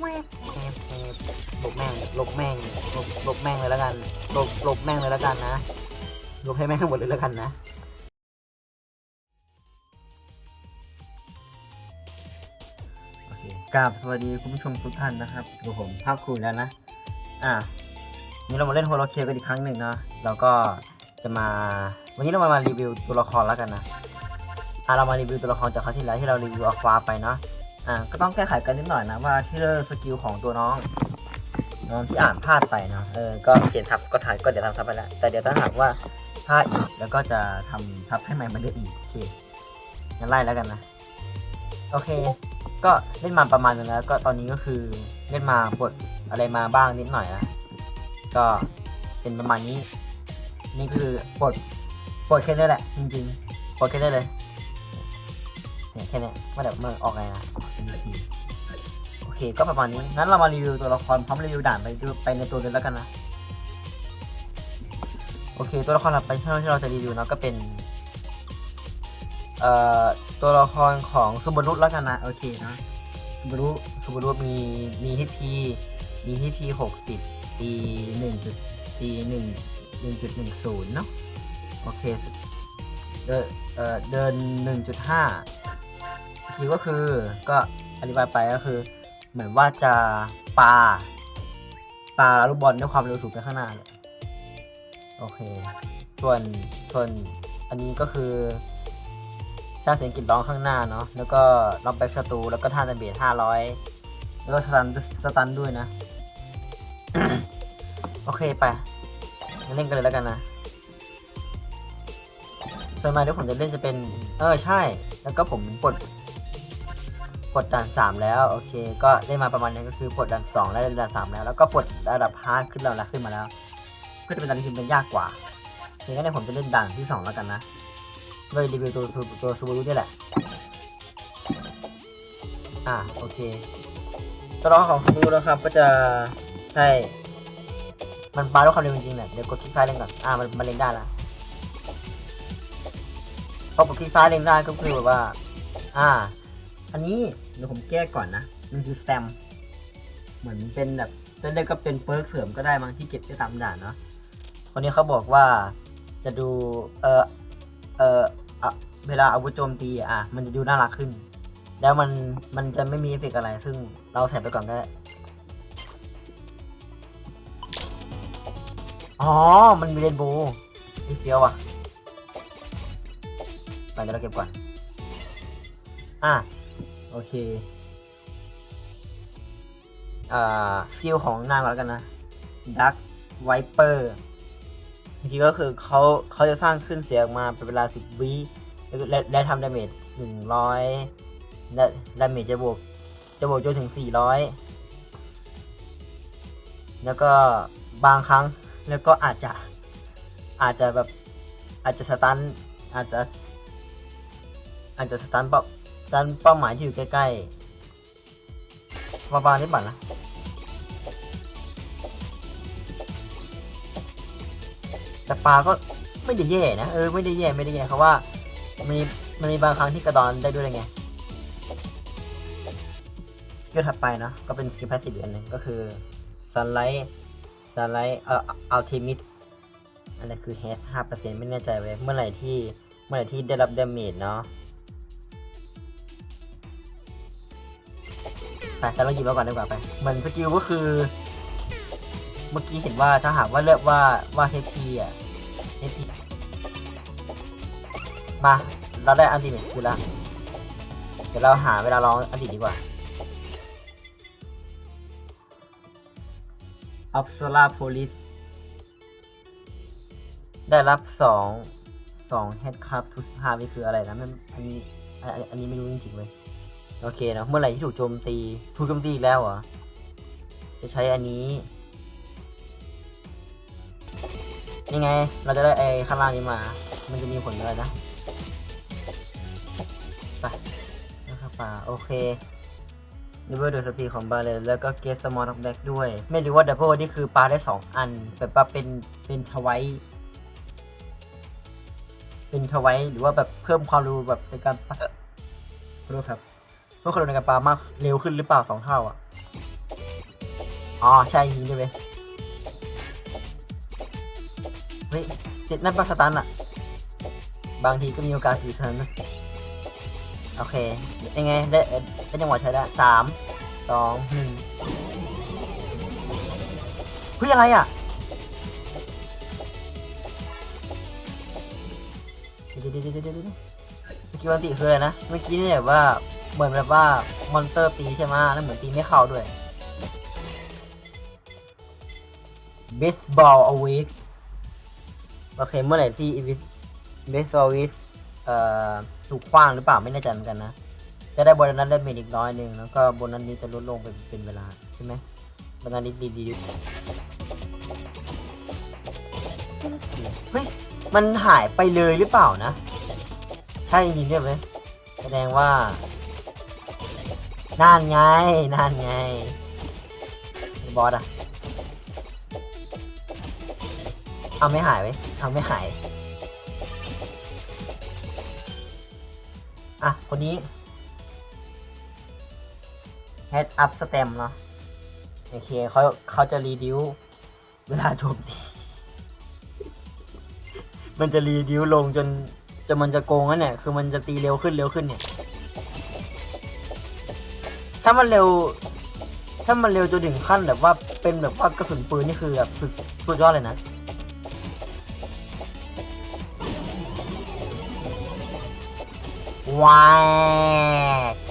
แวบแวบแวบหลบแม่งหลบแม่งหลบหลบแม่งเลยแล้วกันหลบหลบแม่งเลยแล้วกันนะหลบให้แม่งหมดเลยแล้วกันนะโอเคกราบสวัสดีคุณผู้ชมทุกท่านนะครับอยู่ผมภาคคูณแล้วนะ อะนี่เรามาเล่นโฮโลเคกันอีกครั้งหนึ่งเนาะเราก็จะมาวันนี้เรามามารีวิวตัวละครแล้วกันนะอะเรามารีวิวตัวละครจากครั้งที่แล้วที่เรารีวิวอควาไปเนาะ อะก็ต้องแก้ไขกันนิดหน่อยนะว่าที่เลอร์สกิลของตัวน้อง น้องที่อ่านพลาดไปเนาะเออก็เขียนทับก็ถ่ายก็เดี๋ยวทำทับไปแล้วแต่เดี๋ยวถ้าหากว่าพลาดอีกแล้วก็จะทำทับให้ใหม่เหมาเดิมอีกโอเคงั้นไล่แล้วกันนะ โอเค ก็เล่นมาประมาณนึงแล้ว ก็ตอนนี้ก็คือเล่นมาบทอะไรมาบ้างนิดหน่อยนะก็เป็นประมาณนี้ นี่คือบทบทแค่นี้แหละ จริงๆบทแค่นี้เลย เนี่ยแค่เนี้ยว่าแบบเมื่อออกไงนะ NPC โอเค ก็ประมาณนี้ งั้นเรามารีวิวตัวละครพร้อมรีวิวด่านไปดูไปในตัวเลยแล้วกันนะ โอเค ตัวละครถัดไปที่เราจะรีวิวเนาะก็เป็น เอ่อ ตัวละครของซูบารุแล้วกันนะ โอเคนะซูบารุซูบารุมีมีฮิพีมีฮิพีหกสิบปีหนึ่งจุดปีหนึ่งหนึ่งจุดหนึ่งศูนย์เนาะ โอเค เดินเอ่อเดินหนึ่งจุดห้า สกิลก็คือก็อธิบายไปก็คือ เหมือนว่าจะปาปาลูกบอลด้วยความเร็วสูงไปข้างหน้าเลยโอเค ส่วนส่วนอันนี้ก็คือสร้างเสียงกรีดร้องข้างหน้าเนาะแล้วก็ล็อกแบ็กศัตรูแล้วก็ท่าดาเมจห้าร้อยแล้วก็สตันสตันด้วยนะ โอเคไปเล่นกันเลยแล้วกันนะส่วนมากที่ผมจะเล่นจะเป็น เออใช่ แล้วก็ผมกด กดด่านสามแล้วโอเค ก็ได้มาประมาณนี้ก็คือกดด่านสองแล้วด่านสามแล้วแล้วก็กดระดับฮาร์ดขึ้นแล้วล้วขึ้นมาแล้วก็จะเป็นด่านที่เป็นยากกว่าทีนี้เนี่ยผมจะเล่นด่านที่สองแล้วกันนะโดยรีวิวตัวตัวซูบูรุนี่แหละอ่าโอเคตัวละครของซูบูรุนะครับก็จะใช่มันปาด้วยความเร็วจริงๆเนี่ยเดี๋ยวกดคลิกซ้ายเล่นก่อนอ่ามันมันเล่นได้ละพอกดคลิกซ้ายเล็งได้ก็คือแบบว่า อ่า อันนี้เดี๋ยวผมแก้ก่อนนะ มันคือสแตมเหมือนเป็นแบบเล่นได้ก็เป็นเปิร์กเสริมก็ได้บางที่เก็บได้ตามด่านเนาะคนนี้เขาบอกว่าจะดู เออเอออะเวลาอาวุธโจมตีอะ มันจะดูน่ารักขึ้น แล้วมันมันจะไม่มีเอฟเฟกต์อะไร ซึ่งเราใส่ไปก่อนก็ได้อ๋อ มันมีเรนโบว์นิดเดียวอะไปเดี๋ยวเราเก็บก่อน อะ โอเคอ่าสกิลของนางก่อนแล้วกันนะ Dark Viper เมื่อกี้ก็คือเขาเขาจะสร้างขึ้นเสียงมาเป็นเวลา 10 วิและและทำดาเมจ100และดาเมจจะบวกจะบวกจนถึง 400 แล้วก็บางครั้งแล้วก็อาจจะอาจจะแบบอาจจะสตันอาจจะอาจจะสตันเป้า สตันเป้าหมายที่อยู่ใกล้ๆประมาณนี้ป่ะนะแต่ปลาก็ไม่ได้แย่นะ เออไม่ได้แย่ไม่ได้แย่เพราะว่ามันมีมันมีบางครั้งที่กระดอนได้ด้วยไงสกิลถัดไปเนะก็เป็นสกิลแพสซีฟอันหนึ่งก็คือ sunlight sunlight เอ่อ ultimate อะไรคือ h ห้าเปอร์เซ็นต์ไม่แน่ใจเว้ยเมื่อไหร่ที่เมื่อไหร่ที่ได้รับเดาเมจเนาะ ไปแต่เราหยิบมาก่อนดีกว่าไปเหมือนสกิลก็คือ เมื่อกี้เห็นว่าถ้าหากว่าเลือกว่าว่า HP อะ HP มา เราได้อันติเมทคือละเดี๋ยวเราหาเวลาลองอันติดีกว่าอัปโซลาโพลิสได้รับสองสองเฮดคัพทุกสิบห้านี่คืออะไรนะมันอันนี้อันนอันนี้ไม่รู้จริงๆเลย โอเคนะเมื่อไหร่ที่ถูกโจมตีถูกโจมตีอีกแล้วเหรอ จะใช้อันนี้ยังไง เราจะได้ไอ้ข้างล่างนี้มา มันจะมีผลอะไรนะไปนะครับป่าโอเคนิเวอร์เดอร์สปีของบาเลยแล้วก็เกสมอลท็อปแดกด้วย ไม่รู้ว่าดับเบิลนี่คือปลาได้ 2 อัน แบบว่าเป็นเป็นทวายเป็นทวายหรือว่าแบบเพิ่มความรู้แบบในการปาขอโทษครับ เพิ่มควารู้ในการปามากเร็วขึ้นหรือเปล่าสองเท่าอะ อ๋อ ใช่ยิงด้วยเว้ยเฮ้ยเจ็ดนั่นปักสตันอะบางทีก็มีโอกาสอีกเทิร์นนะโอเค ยังไง ได้ได้จังหวะใช้ได้สามสองหนึ่งเฮ้ย อะไรอะเดี๋ยวเดี๋ยวเดี๋ยวเดี๋ยวเดี๋ยวสกิลอันติคืออะไรนะ เมื่อกี้เนี่ยแบบว่า เหมือนแบบว่ามอนเตอร์ตีใช่ไหมแล้วเหมือนตีไม่เข้าด้วยเบสบอลอวิสโอเคเมื่อไหร่ที่อีวิสเบสบอลวิสเอ่อถูกคว้างหรือเปล่าไม่แน่ใจเหมือนกันนะ จะได้โบนัสได้เมจอีกน้อยหนึ่งแล้วก็โบนัสนี้จะลดลงเป็นเป็นเวลาใช่ไหมโบนัสนี้ดีดีดีเฮ้ยมันหายไปเลยหรือเปล่านะ ใช่จริงๆด้วยไหมแสดงว่า นั่นไง นั่นไง บอสอะเอาไม่หายไว้ยเอาไม่หาย อะ คนนี้ head up stem เนาะโอเคเขาเขาจะรีดิวเวลาโจมตี มันจะรีดิวลงจนจนมันจะโกงแล้วเนี่ยคือมันจะตีเร็วขึ้นเร็วขึ้นเนี่ยามันเร็ว ถ้ามันเร็วจนถึงขั้นแบบว่าเป็นแบบว่ากระสุนปืนนี่คือแบบสุดสุดยอดเลยนะว้าว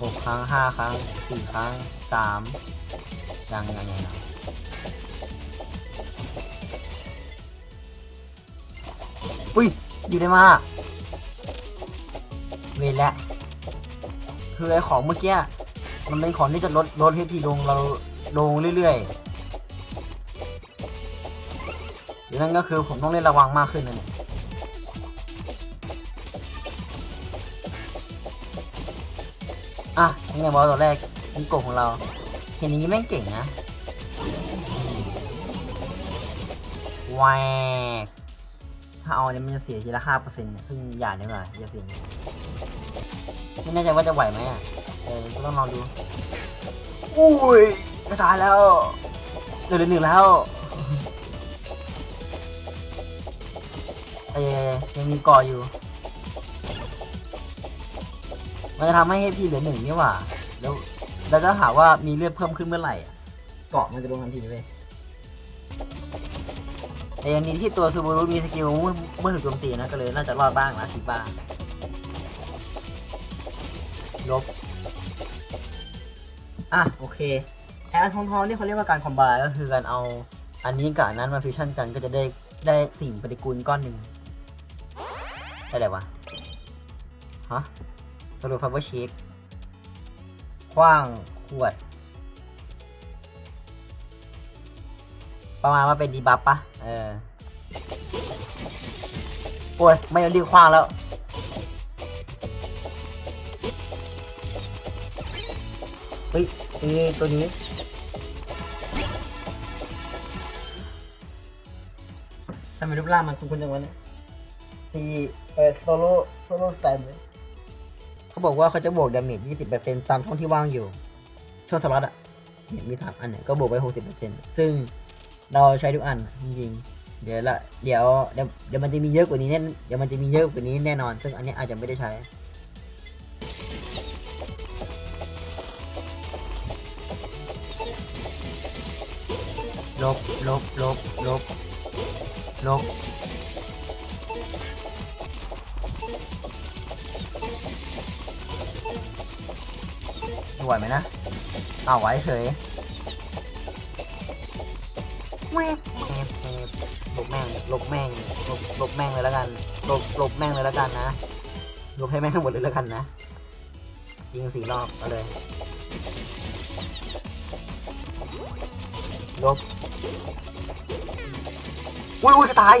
หกครั้งห้าครั้งสี่ครั้งสามยังยังยัง อุ้ย อยู่ได้มา เวรแล้วคือไอของเมื่อกี้ มันเป็นของที่จะลดลด HP ลงเราลงเรื่อยๆดังนั้นก็คือผมต้องเล่นระวังมากขึ้นนะเนี่ยอะนี่ไงบอสตัวแรกนิโกของเรา เห็นอย่างนี้แม่งเก่งนะแหวก ถ้าเอาเนี่ยมันจะเสียทีละห้าเปอร์เซ็นต์เนี่ยซึ่งอย่าดีกว่าอย่าเสียไม่แน่ใจว่าจะไหวไหมอะเออก็ต้องลองดู อุ้ยจะตายแล้วเหลือหนึ่งแล้วเอ้ยังมีก่ออยู่ มันจะทำให้พี่เหลือหนึ่งนี่หว่าแล้วแล้วจะหาว่ามีเลือดเพิ่มขึ้นเมื่อไหร่เกาะมันจะลงทันทีเลย แต่ยังดีที่ตัวซูบูรุมีสกิลเมื่อถูกโจมตีนะก็เลยน่าจะรอดบ้างนะคิบ้างลบอะโอเคแอร์ทองทองนี่เขาเรียกว่าการคอมไบก็คือการเอาอันนี้กับอันนั้นมาฟิวชั่นกันก็จะได้ได้สิ่งปฏิกูลก้อนหนึ่งได้เลยวะฮะสรุปฟับเบอร์ชีกคว้างขวด ประมาณว่าเป็นดีบัฟปะ เออโอ้ยไม่รีบคว้างแล้ว เฮ้ยนี่ตัวนี้ ทำไมรูปร่างมันคุ้นๆจังวะเนี่ยซีเออโซโล่โซโล่สไตล์เลยเขาบอกว่าเขาจะบวกดาเมจ20%ตามช่องที่ว่างอยู่ ช่องสล็อตอะเนี่ยมีสามอันเนี่ยก็บวกไป 60%ซึ่ง เราใช้ทุกอันจริงเดี๋ยวละเดี๋ยวเดี๋ยวเดี๋ยวมันจะมีเยอะกว่านี้แน่เดี๋ยวมันจะมีเยอะกว่านี้แน่นอน ซึ่งอันนี้อาจจะไม่ได้ใช้ลบลบลบลบลบไหวไหมนะอ้าวไหวเฉย แวบแวบแวบลบแม่งลบแม่งลบลบแม่งเลยแล้วกันลบลบแม่งเลยแล้วกันนะลบให้แม่งทั้งหมดเลยแล้วกันนะยิงสี่รอบเอาเลยลบอุ้ยอุ้ยจะตาย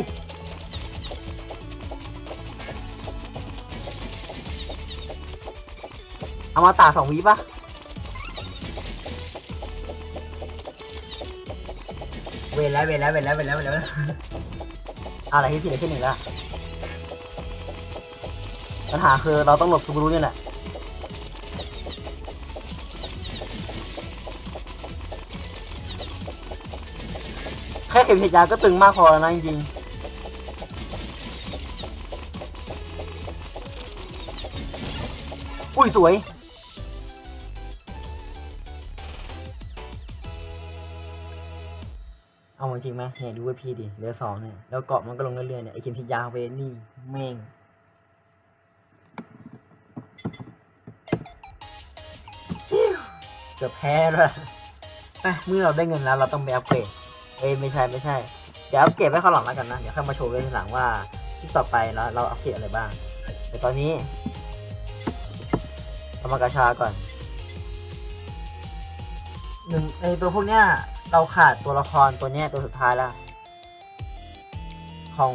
เอามาตาสองวิปะ เวนแล้วเวนแล้วเวนแล้วเวนแล้วเวนแล้วอะไรที่สี่ที่หนึ่งแล้วปัญหาคือเราต้องหลบซูบารุเนี่ยแหละแค่เข็มฉีดยาก็ตึงมากพอแล้วนะจริงๆอุ้ยสวย จริงไหมเนี่ยดูว่าพี่ดิเหลือสองเนี่ยแล้วเกาะมันก็ลงเรื่อยๆเนี่ยไอเข็มฉีดยาเวนนี่แม่งเกือบแพ้แล้วไปเมื่อเราได้เงินแล้วเราต้องไปอัปเกรดเอ้ยไม่ใช่ไม่ใช่เดี๋ยวอัปเกรดไว้ข้างหลังแล้วกันนะเดี๋ยวค่อยมาโชว์กันทีหลังว่าคลิปต่อไปเราเราอัปเกรดอะไรบ้าง แต่ตอนนี้เอามากระชาก่อนหนึ่งไอตัวพวกเนี้ย เราขาดตัวละครตัวเนี้ยตัวสุดท้ายแล้วของ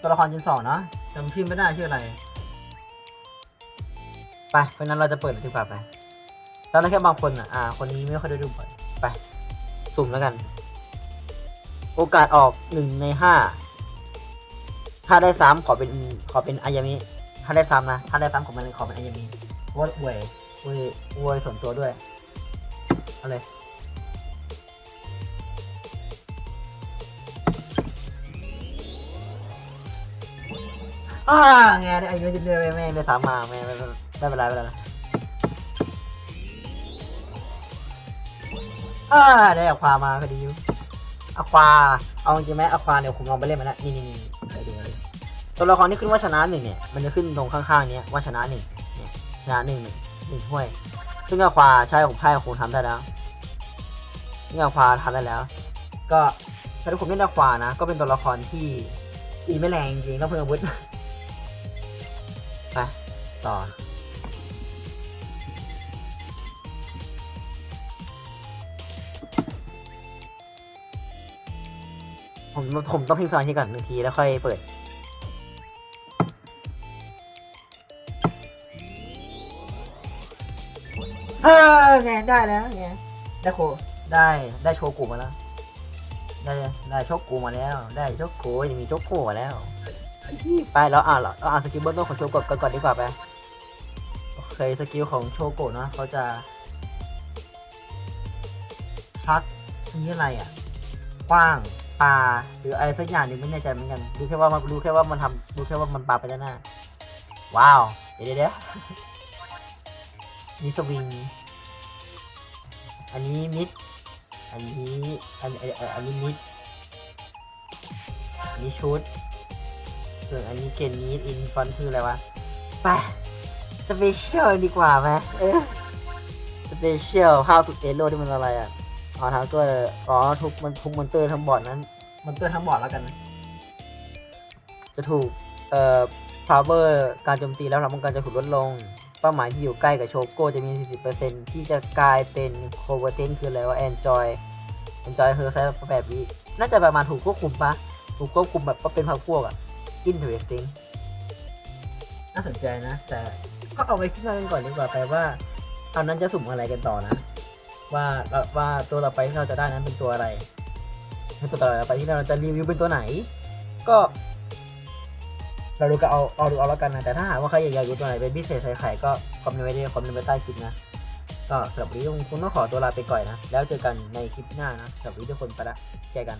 ตัวละครจินสองเนาะจำชื่อไม่ได้ชื่ออะไรไปเพราะนั้นเราจะเปิดดีกว่าไปตอนแรกแค่บางคนอะอ่า คนนี้ไม่ค่อยได้ดูบ่อยไป สุ่มแล้วกัน โอกาสออกหนึ่งในห้าถ้าได้ซ้ำขอเป็นขอเป็นอายามิถ้าได้ซ้ำนะถ้าได้ซ้ำขอเป็นขอเป็นอายามิว่าอวยอวยอวยส่วนตัวด้วยเอาเลย อ่าไงได้อายุจะเดือนแม่ได้สามมาแม่ไม่ไม่เป็นไรไม่เป็นไรอ่าได้อความาพอดีอยู่อควา เอาจริงไหมอควาเนี่ยผมลองไปเล่นมาแล้วนี่นี่นี่ไปดูเลยตัวละครที่ขึ้นว่าชนะหนึ่งเนี่ย มันจะขึ้นตรงข้างๆเนี้ยว่าชนะหนึ่งเนี่ยชนะหนึ่งหนึ่งหนึ่งถ้วย ซึ่งอควาใช่ผมใช่คงทำได้แล้วนี่อควาทำได้แล้ว ก็ถ้าทุกคนเล่นอควานะ ก็เป็นตัวละครที่ตีไม่แรงจริงต้องเพิ่มอาวุธ ไปต่อ ผมผมต้องเพ่งสมาธิก่อนหนึ่งทีแล้วค่อยเปิด เออไงได้แล้วไงได้โคได้ได้โชกุมาแล้ว ได้ได้โชกุมาแล้ว ได้โชกุยังมีโชกุมาแล้ว ไปแล้วอ่านเราอ่านสกิลเบื้องต้นของโชโกะกันก่อนดีกว่าไปโอเคสกิลของโชโกะเนอะเขาจะพักนนี้อะไรอะกว้างปลาหรืออะไรสักอย่างหนึ่งไม่แน่ใจเหมือนกันดูแค่ว่ามันรู้แค่ว่ามันทำดูแค่ว่ามันปลาไปด้านหน้า ว้าว เดี๋ยวเดี๋ยวเดี๋ยวนี่สวิงอันนี้มิด อันนี้อันอันอันอันนี้มิดอันนี้ชุด ส่วนอันนี้เกนนี้อินฟอนคืออะไรวะไปสเปเชียลดีกว่าไหมเออสเปเชียลห้าวสุดเอโร่ที่มันอะไรอะอ๋อทั้งตัวอ๋อทุกมันทุกมอนเตอร์ทั้งบอร์ดนั้นมอนเตอร์ทั้งบอร์ดแล้วกัน จะถูกเอ่อพาวเวอร์การโจมตีแล้วพลังป้องกันจะถูกลดลง เป้าหมายที่อยู่ใกล้กับโชโก้จะมี 40%ที่จะกลายเป็นโคเวอร์เทนคืออะไรว่า enjoy enjoy คือใช้แบบวิน่าจะประมาณถูกควบคุมปะถูกควบคุมแบบว่าเป็นพักพวกอะ interesting น่าสนใจนะ แต่ก็เอาไว้คิดกันก่อนดีกว่าไปว่าตอนนั้นจะสุ่มอะไรกันต่อนะ ว่าว่าตัวต่อไปที่เราจะได้นั้นเป็นตัวอะไรตัวต่อไปที่เราจะรีวิวเป็นตัวไหน ก็ เราดูก็เอาเอาดูเอาแล้วกันนะ แต่ถ้าหากว่าใครอยากรู้ตัวไหนเป็นพิเศษใส่ไข่ก็คอมเมนต์ไว้ด้วยคอมเมนต์ไว้ใต้คลิปนะ ก็สำหรับวันนี้คงต้องขอตัวลาไปก่อนนะ แล้วเจอกันในคลิปหน้านะสำหรับวันนี้ทุกคนไปละเจอกัน